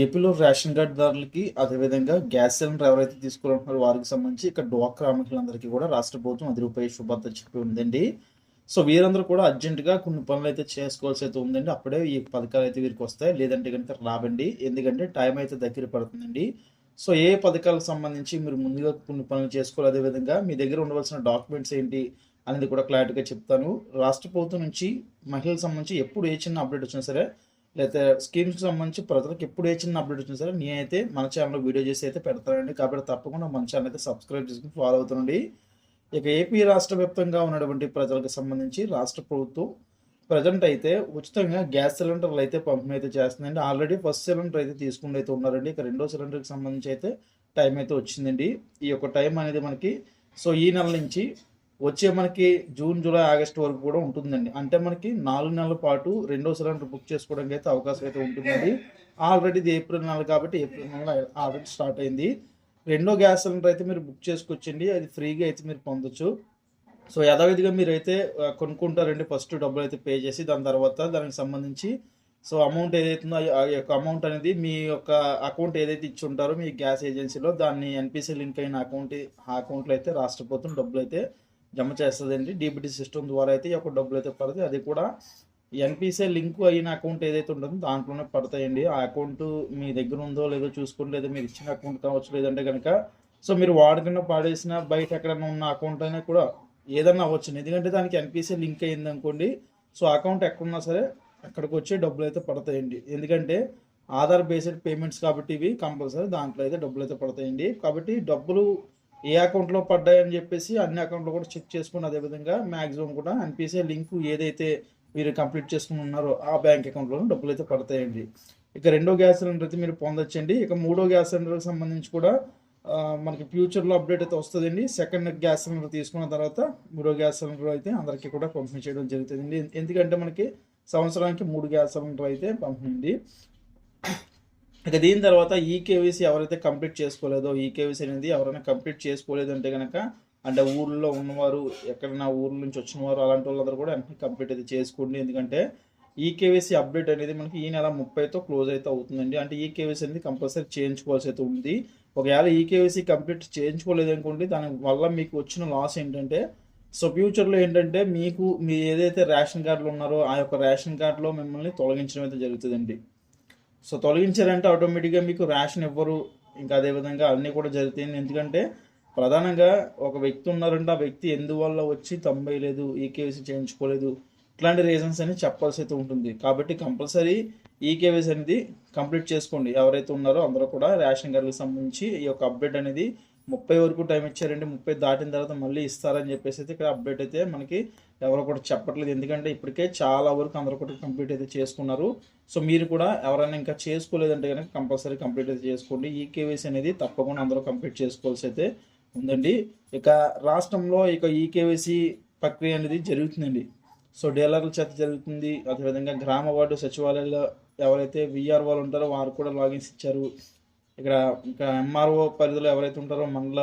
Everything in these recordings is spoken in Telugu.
ఏపీలో రేషన్ కార్డుదారులకి అదేవిధంగా గ్యాస్ సిలిండర్ ఎవరైతే తీసుకోవాలనుకున్నారో వారికి సంబంధించి ఇక్కడ డ్వాక్రా మహిళలందరికీ కూడా రాష్ట్ర ప్రభుత్వం అది రూపాయి శుభార్త చెప్పి ఉందండి. సో వీరందరూ కూడా అర్జెంటుగా కొన్ని పనులు అయితే చేసుకోవాల్సి అయితే ఉందండి. అప్పుడే ఈ పథకాలు అయితే వీరికి వస్తాయి. లేదంటే కనుక రావండి. ఎందుకంటే టైం అయితే దగ్గర పడుతుందండి. సో ఏ పథకాలకు సంబంధించి మీరు ముందుగా కొన్ని పనులు చేసుకోవాలి? అదేవిధంగా మీ దగ్గర ఉండవలసిన డాక్యుమెంట్స్ ఏంటి అనేది కూడా క్లారిటీగా చెప్తాను. రాష్ట్ర ప్రభుత్వం నుంచి మహిళలకు సంబంధించి ఎప్పుడు ఏ చిన్న అప్డేట్ వచ్చినా సరే లేకపోతే స్కీమ్స్కి సంబంధించి ప్రజలకు ఎప్పుడు ఏ చిన్న అప్డేట్ వచ్చినా సరే నేనైతే మన ఛానల్లో వీడియో చేసి అయితే పెడతానండి. కాబట్టి తప్పకుండా మన ఛానల్ అయితే సబ్స్క్రైబ్ చేసుకుని ఫాలో అవుతుండండి. ఇక ఏపీ రాష్ట్ర వ్యాప్తంగా ఉన్నటువంటి ప్రజలకు సంబంధించి రాష్ట్ర ప్రభుత్వం ప్రజెంట్ అయితే ఉచితంగా గ్యాస్ సిలిండర్లు అయితే పంపిణీ అయితే చేస్తుందండి. ఆల్రెడీ ఫస్ట్ సిలిండర్ అయితే తీసుకుని అయితే ఉన్నారండి. ఇక రెండో సిలిండర్కి సంబంధించి అయితే టైం అయితే వచ్చిందండి. ఈ యొక్క టైం అనేది మనకి సో ఈ నెల నుంచి వచ్చే మనకి జూన్ జూలై ఆగస్ట్ వరకు కూడా ఉంటుందండి. అంటే మనకి నాలుగు నెలల పాటు రెండో సిలిండర్ బుక్ చేసుకోవడానికి అయితే అవకాశం అయితే ఉంటుందండి. ఆల్రెడీ ఇది ఏప్రిల్ నెల కాబట్టి ఏప్రిల్ నెల ఆల్రెడీ స్టార్ట్ అయింది. రెండో గ్యాస్ సిలిండర్ అయితే మీరు బుక్ చేసుకొచ్చండి అది ఫ్రీగా అయితే మీరు పొందొచ్చు. సో యథావిధిగా మీరు అయితే కొనుక్కుంటారండి ఫస్ట్ డబ్బులు అయితే పే చేసి దాని తర్వాత దానికి సంబంధించి. సో అమౌంట్ ఏదైతుందో ఆ యొక్క అమౌంట్ అనేది మీ యొక్క అకౌంట్ ఏదైతే ఇచ్చి ఉంటారో మీ గ్యాస్ ఏజెన్సీలో దాన్ని ఎన్పిసి లింక్ అయిన అకౌంట్ ఆ అకౌంట్లో అయితే రాష్ట్ర ప్రభుత్వం డబ్బులు అయితే జమ చేస్తుందండి. డీబీటీ సిస్టమ్ ద్వారా అయితే ఈ యొక్క డబ్బులు అయితే పడతాయి. అది కూడా ఎన్పిసిఐ లింక్ అయిన అకౌంట్ ఏదైతే ఉంటుందో దాంట్లోనే పడతాయండి. ఆ అకౌంట్ మీ దగ్గర ఉందో లేదో చూసుకోండి లేదా మీరు ఇచ్చిన అకౌంట్ కావచ్చు లేదంటే కనుక సో మీరు వాడకుండా పాడేసిన బయట ఎక్కడైనా ఉన్న అకౌంట్ అయినా కూడా ఏదన్నా అవ్వచ్చు ఎందుకంటే దానికి ఎన్పిసిఐ లింక్ అయింది అనుకోండి సో అకౌంట్ ఎక్కడున్నా సరే అక్కడికి వచ్చే డబ్బులు అయితే పడతాయండి. ఎందుకంటే ఆధార్ బేస్డ్ పేమెంట్స్ కాబట్టి ఇవి కంపల్సరీ దాంట్లో అయితే డబ్బులు అయితే పడతాయండి. కాబట్టి డబ్బులు ఏ అకౌంట్లో పడ్డాయని చెప్పేసి అన్ని అకౌంట్లో కూడా చెక్ చేసుకుని అదేవిధంగా మ్యాక్సిమం కూడా ఎన్పిసిఐ లింక్ ఏదైతే మీరు కంప్లీట్ చేసుకుని ఉన్నారో ఆ బ్యాంక్ అకౌంట్లో డబ్బులు అయితే పడతాయండి. ఇక రెండో గ్యాస్ సిలిండర్ అయితే మీరు పొందొచ్చండి. ఇక మూడో గ్యాస్ సిలిండర్కి సంబంధించి కూడా మనకి ఫ్యూచర్లో అప్డేట్ అయితే వస్తుందండి. సెకండ్ గ్యాస్ సిలిండర్ తీసుకున్న తర్వాత మూడో గ్యాస్ సిలిండర్ అయితే అందరికీ కూడా పంపిణీ చేయడం జరుగుతుంది ఎందుకంటే మనకి సంవత్సరానికి మూడు గ్యాస్ సిలిండర్ అయితే పంపిణీ ఇక దీని తర్వాత ఈ ఎవరైతే కంప్లీట్ చేసుకోలేదో ఈ అనేది ఎవరైనా కంప్లీట్ చేసుకోలేదు అంటే కనుక అంటే ఊర్లో ఉన్నవారు ఎక్కడైనా ఊర్ల నుంచి వచ్చిన వారు అలాంటి వాళ్ళందరూ కూడా వెంటనే కంప్లీట్ అయితే చేసుకోండి. ఎందుకంటే ఈ అప్డేట్ అనేది మనకి ఈ నెల ముప్పైతో క్లోజ్ అయితే అవుతుందండి. అంటే ఈ అనేది కంపల్సరీ చేయించుకోవాల్సి అయితే ఉంది. ఒకవేళ ఈ కంప్లీట్ చేయించుకోలేదు అనుకోండి దాని వల్ల మీకు వచ్చిన లాస్ ఏంటంటే సో ఫ్యూచర్లో ఏంటంటే మీకు మీ ఏదైతే రేషన్ కార్డులు ఉన్నారో ఆ యొక్క రేషన్ కార్డులో మిమ్మల్ని తొలగించడం అయితే జరుగుతుందండి. సో తొలగించారంటే ఆటోమేటిక్గా మీకు ర్యాషన్ ఇవ్వరు. ఇంకా అదేవిధంగా అన్నీ కూడా జరుగుతాయి ఎందుకంటే ప్రధానంగా ఒక వ్యక్తి ఉన్నారంటే ఆ వ్యక్తి ఎందువల్ల వచ్చి తొంభై ఈకేవీసీ చేయించుకోలేదు? ఇట్లాంటి రీజన్స్ అని చెప్పాల్సి అయితే ఉంటుంది. కాబట్టి కంపల్సరీ ఈకేవీసీ అనేది కంప్లీట్ చేసుకోండి. ఎవరైతే ఉన్నారో అందరూ కూడా రేషన్ కార్డులకు సంబంధించి ఈ యొక్క అప్డేట్ అనేది ముప్పై వరకు టైం ఇచ్చారండి ముప్పై దాటిన తర్వాత మళ్ళీ ఇస్తారని చెప్పేసి అయితే ఇక్కడ అప్డేట్ అయితే మనకి ఎవరు కూడా చెప్పట్లేదు. ఎందుకంటే ఇప్పటికే చాలా వరకు అందరూ కూడా కంప్లీట్ అయితే చేసుకున్నారు. సో మీరు కూడా ఎవరైనా ఇంకా చేసుకోలేదంటే కనుక కంపల్సరీ కంప్లీట్ అయితే చేసుకోండి. ఈ కేవైసీ అనేది తప్పకుండా అందరూ కంప్లీట్ చేసుకోవాల్సి అయితే ఉందండి. ఇక రాష్ట్రంలో ఇక ఈ కేవైసీ ప్రక్రియ అనేది జరుగుతుందండి. సో డీలర్ల చేత జరుగుతుంది. అదేవిధంగా గ్రామ వార్డు సచివాలయాల్లో ఎవరైతే విఆర్ఓలు ఉంటారో వారు కూడా లాగిన్స్ ఇచ్చారు. ఇక్కడ ఇంకా ఎంఆర్ఓ పరిధిలో ఎవరైతే ఉంటారో మండల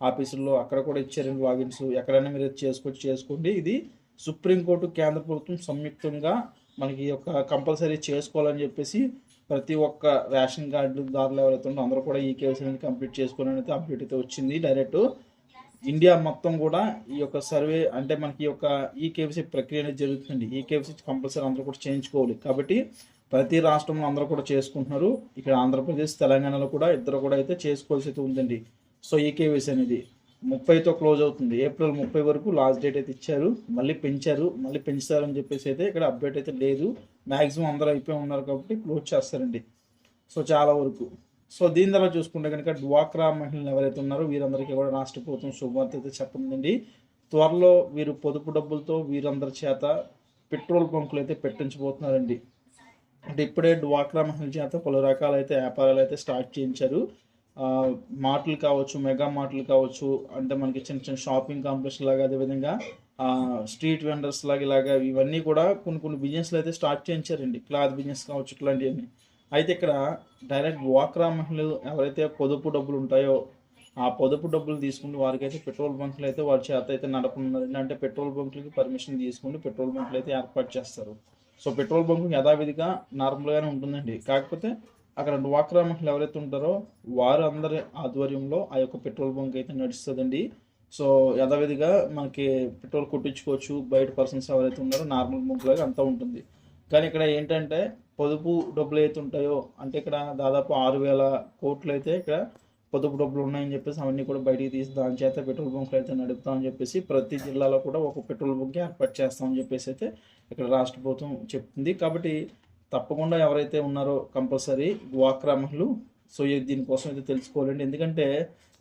ఆఫీసుల్లో అక్కడ కూడా ఇచ్చారండి లాగిన్స్ ఎక్కడైనా మీరు చేసుకోవచ్చు చేసుకోండి. ఇది సుప్రీంకోర్టు కేంద్ర ప్రభుత్వం సంయుక్తంగా మనకి ఈ యొక్క కంపల్సరీ చేసుకోవాలని చెప్పేసి ప్రతి ఒక్క రేషన్ కార్డు దారులు ఎవరైతే ఉందో అందరూ కూడా ఈ కేవైసీ అనేది కంప్లీట్ చేసుకోవాలని అయితే అప్డేట్ అయితే వచ్చింది. డైరెక్ట్ ఇండియా మొత్తం కూడా ఈ యొక్క సర్వే అంటే మనకి ఈ యొక్క ఈ కేవీసీ ప్రక్రియ అనేది జరుగుతుంది ఈ కేవీసీ కంపల్సరీ అందరూ కూడా చేయించుకోవాలి. కాబట్టి ప్రతి రాష్ట్రంలో అందరూ కూడా చేసుకుంటున్నారు. ఇక్కడ ఆంధ్రప్రదేశ్ తెలంగాణలో కూడా ఇద్దరు కూడా అయితే చేసుకోవాల్సి అయితే ఉందండి. సో ఈ అనేది ముప్పైతో క్లోజ్ అవుతుంది. ఏప్రిల్ ముప్పై వరకు లాస్ట్ డేట్ అయితే ఇచ్చారు. మళ్ళీ పెంచారు. మళ్ళీ పెంచుతారని చెప్పేసి అయితే ఇక్కడ అప్డేట్ అయితే లేదు. మ్యాక్సిమం అందరూ అయిపోయి ఉన్నారు కాబట్టి క్లోజ్ చేస్తారండి. సో చాలా వరకు. సో దీని ద్వారా చూసుకుంటే కనుక డ్వాక్రా మహిళలు ఎవరైతే ఉన్నారో వీరందరికీ కూడా రాష్ట్ర ప్రభుత్వం శుభవార్త అయితే చెప్తుందండి త్వరలో వీరు పొదుపు డబ్బులతో వీరందరి చేత పెట్రోల్ బంకులు అయితే పెట్టించబోతున్నారండి. అంటే ఇప్పుడే డ్వాక్రా మహిళల చేత పలు రకాలైతే వ్యాపారాలు అయితే స్టార్ట్ చేయించారు. మార్ట్లు కావచ్చు మెగా మార్ట్లు కావచ్చు అంటే మనకి చిన్న చిన్న షాపింగ్ కాంప్లెక్స్ లాగా అదేవిధంగా స్ట్రీట్ వెండర్స్ లాగా ఇలాగా ఇవన్నీ కూడా కొన్ని కొన్ని బిజినెస్లు అయితే స్టార్ట్ చేయించారండి. క్లాత్ బిజినెస్ కావచ్చు ఇట్లాంటివన్నీ. అయితే ఇక్కడ డైరెక్ట్ డ్వాక్రా మహిళలు ఎవరైతే పొదుపు డబ్బులు ఉంటాయో ఆ పొదుపు డబ్బులు తీసుకుని వారికైతే పెట్రోల్ బంకులు అయితే వారి చేత అయితే నడపనున్నారు అంటే పెట్రోల్ బంకులకి పర్మిషన్ తీసుకుని పెట్రోల్ బంకులు అయితే ఏర్పాటు చేస్తారు. సో పెట్రోల్ బంకు యథావిధిగా నార్మల్గానే ఉంటుందండి. కాకపోతే అక్కడ డ్వాక్రా మహిళలు ఎవరైతే ఉంటారో వారు అందరి ఆధ్వర్యంలో ఆ యొక్క పెట్రోల్ బంక్ అయితే నడుస్తుందండి. సో యథావిధిగా మనకి పెట్రోల్ కొట్టించుకోవచ్చు. బయట పర్సన్స్ ఎవరైతే ఉన్నారో నార్మల్ బంక్లాగా అంతా ఉంటుంది. కానీ ఇక్కడ ఏంటంటే పొదుపు డబ్బులు అయితే ఉంటాయో అంటే ఇక్కడ దాదాపు ఆరు వేల కోట్లు అయితే ఇక్కడ పొదుపు డబ్బులు ఉన్నాయని చెప్పేసి అవన్నీ కూడా బయటికి తీసి దాని చేత పెట్రోల్ బంకులు అయితే నడుపుతామని చెప్పేసి ప్రతి జిల్లాలో కూడా ఒక పెట్రోల్ బంక్ ఏర్పాటు చేస్తామని చెప్పేసి అయితే ఇక్కడ రాష్ట్ర ప్రభుత్వం చెప్తుంది. కాబట్టి తప్పకుండా ఎవరైతే ఉన్నారో కంపల్సరీ డ్వాక్రా మహిళలు. సో ఇది దీనికోసం అయితే తెలుసుకోవాలండి. ఎందుకంటే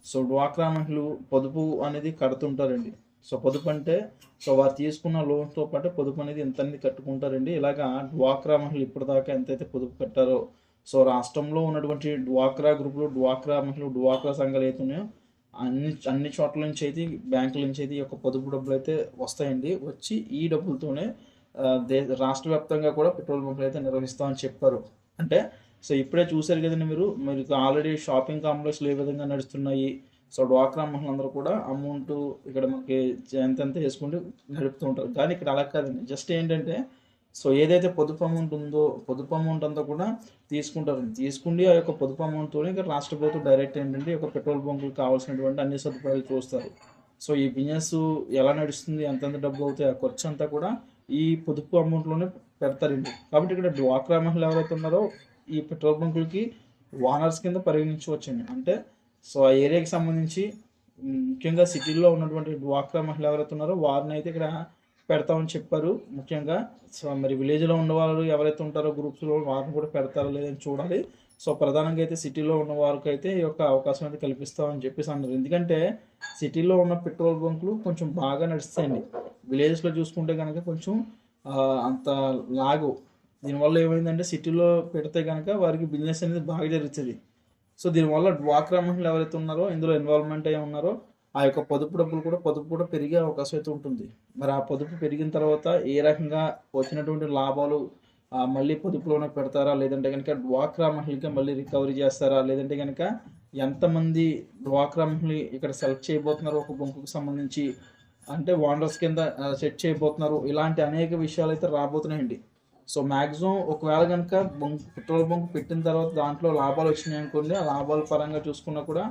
సో డ్వాక్రా మహిళలు పొదుపు అనేది కడుతుంటారండి. సో పొదుపు అంటే సో వారు తీసుకున్న లోన్తో పాటు పొదుపు అనేది ఎంత అనేది కట్టుకుంటారండి. ఇలాగా డ్వాక్రా మహిళలు ఇప్పటిదాకా ఎంతైతే పొదుపు కట్టారో సో రాష్ట్రంలో ఉన్నటువంటి డ్వాక్రా గ్రూపులు డ్వాక్రా మహిళలు డ్వాక్రా సంఘాలు అయితే ఉన్నాయో అన్ని అన్ని చోట్ల నుంచి అయితే బ్యాంకుల నుంచి అయితే ఈ యొక్క పొదుపు డబ్బులు అయితే వస్తాయండి. వచ్చి ఈ డబ్బులతోనే దే రాష్ట్ర వ్యాప్తంగా కూడా పెట్రోల్ బంకులు అయితే నిర్వహిస్తామని చెప్పారు. అంటే సో ఇప్పుడే చూశారు కదండి మీరు మీరు ఆల్రెడీ షాపింగ్ కాంప్లెక్స్లు ఏ విధంగా నడుస్తున్నాయి. సో డ్వాక్రా మహిళలందరూ కూడా అమౌంట్ ఇక్కడ మనకి ఎంత వేసుకుంటూ నడుపుతూ ఉంటారు. కానీ ఇక్కడ అలా కాదండి. జస్ట్ ఏంటంటే సో ఏదైతే పొదుపు అమౌంట్ ఉందో పొదుపు అమౌంట్ అంతా కూడా తీసుకుంటారు తీసుకుండి ఆ యొక్క పొదుపు అమౌంట్తో ఇక్కడ రాష్ట్ర ప్రభుత్వం డైరెక్ట్ ఏంటంటే ఒక పెట్రోల్ బంకులకు కావాల్సినటువంటి అన్ని సదుపాయాలు చూస్తారు. సో ఈ బిజినెస్ ఎలా నడుస్తుంది ఎంతెంత డబ్బు అవుతాయి ఆ ఖర్చు అంతా కూడా ఈ పొదుపు అమౌంట్లోనే పెడతారండి కాబట్టి ఇక్కడ డ్వాక్రా మహిళలు ఎవరైతే ఉన్నారో ఈ పెట్రోల్ బంకులకి ఓనర్స్ కింద పరిగణించవచ్చండి. అంటే సో ఆ ఏరియాకి సంబంధించి ముఖ్యంగా సిటీలో ఉన్నటువంటి డ్వాక్రా మహిళలు ఎవరైతే ఉన్నారో వారిని అయితే ఇక్కడ పెడతామని చెప్పారు. ముఖ్యంగా సో మరి విలేజ్లో ఉన్న వాళ్ళు ఎవరైతే ఉంటారో గ్రూప్స్లో వారిని కూడా పెడతారో లేదని చూడాలి. సో ప్రధానంగా అయితే సిటీలో ఉన్న వారికి అయితే ఈ యొక్క అవకాశం అయితే కల్పిస్తామని చెప్పేసి అన్నారు. ఎందుకంటే సిటీలో ఉన్న పెట్రోల్ బంకులు కొంచెం బాగా నడుస్తాయండి. విలేజెస్లో చూసుకుంటే కనుక కొంచెం అంత లాగు. దీనివల్ల ఏమైందంటే సిటీలో పెడితే కనుక వారికి బిజినెస్ అనేది బాగా జరుగుతుంది. సో దీనివల్ల డ్వాక్రా మహిళలు ఎవరైతే ఉన్నారో ఇందులో ఇన్వాల్వ్మెంట్ అయి ఉన్నారో ఆ యొక్క పొదుపు డబ్బులు కూడా పొదుపు కూడా పెరిగే అవకాశం అయితే ఉంటుంది. మరి ఆ పొదుపు పెరిగిన తర్వాత ఏ రకంగా వచ్చినటువంటి లాభాలు మళ్ళీ పొదుపులోనే పెడతారా? లేదంటే కనుక డ్వాక్రా మహిళకి మళ్ళీ రికవరీ చేస్తారా? లేదంటే కనుక ఎంతమంది డ్వాక్రా మహిళ ఇక్కడ సెలెక్ట్ చేయబోతున్నారు ఒక బొంకుకు సంబంధించి అంటే వాండర్స్ కింద సెట్ చేయబోతున్నారు. ఇలాంటి అనేక విషయాలు అయితే రాబోతున్నాయండి. సో మ్యాక్సిమం ఒకవేళ కనుక బంక్ పెట్రోల్ బంక్ పెట్టిన తర్వాత దాంట్లో లాభాలు వచ్చినాయి అనుకోండి ఆ లాభాల పరంగా చూసుకున్నా కూడా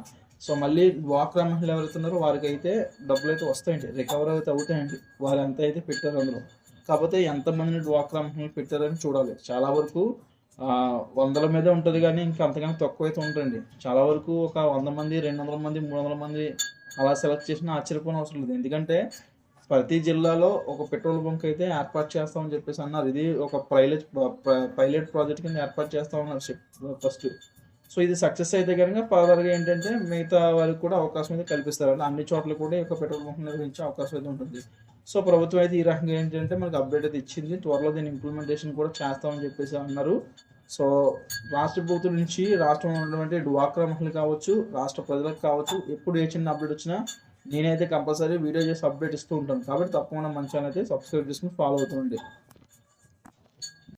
సో మళ్ళీ డ్వాక్రా మహిళలు ఎవరైతే ఉన్నారో వారికి అయితే డబ్బులు అయితే వస్తాయండి. రికవర్ అయితే అవుతాయండి. వారు ఎంత అయితే పెట్టారు అందులో. కాకపోతే ఎంతమందిని డ్వాక్రా మహిళలు పెట్టారని చూడాలి. చాలా వరకు వందల మీద ఉంటుంది కానీ ఇంకా అంతకన్నా తక్కువ అయితే ఉంటుంది చాలా వరకు ఒక వంద మంది రెండు వందల మంది మూడు వందల మంది అలా సెలెక్ట్ చేసిన ఆశ్చర్యపోయిన అవసరం లేదు. ఎందుకంటే ప్రతి జిల్లాలో ఒక పెట్రోల్ బంక్ అయితే ఏర్పాటు చేస్తామని చెప్పేసి అన్నారు. ఇది ఒక పైలట్ పైలట్ ప్రాజెక్ట్ కింద ఏర్పాటు చేస్తామన్నారు ఫస్ట్ సో ఇది సక్సెస్ అయితే కనుక ఫర్దర్గా ఏంటంటే మిగతా వారికి కూడా అవకాశం అయితే కల్పిస్తారు అంటే అన్ని చోట్ల కూడా ఈ యొక్క పెట్రోల్ బంక్ నిర్వహించే అవకాశం అయితే ఉంటుంది. సో ప్రభుత్వం అయితే ఈ రకంగా ఏంటంటే మనకు అప్డేట్ అయితే ఇచ్చింది. త్వరలో దీని ఇంప్లిమెంటేషన్ కూడా చేస్తామని చెప్పేసి అన్నారు. సో రాష్ట్ర ప్రభుత్వం నుంచి రాష్ట్రంలో ఉన్నటువంటి డ్వాక్రా మహిళలు కావచ్చు రాష్ట్ర ప్రజలకు కావచ్చు ఎప్పుడు ఏ చిన్న అప్డేట్ వచ్చినా నేనైతే కంపల్సరీ వీడియో చేసి అప్డేట్ ఇస్తూ ఉంటాను. కాబట్టి తప్పకుండా మంచి అయితే సబ్స్క్రైబ్ చేసుకుని ఫాలో అవుతుండే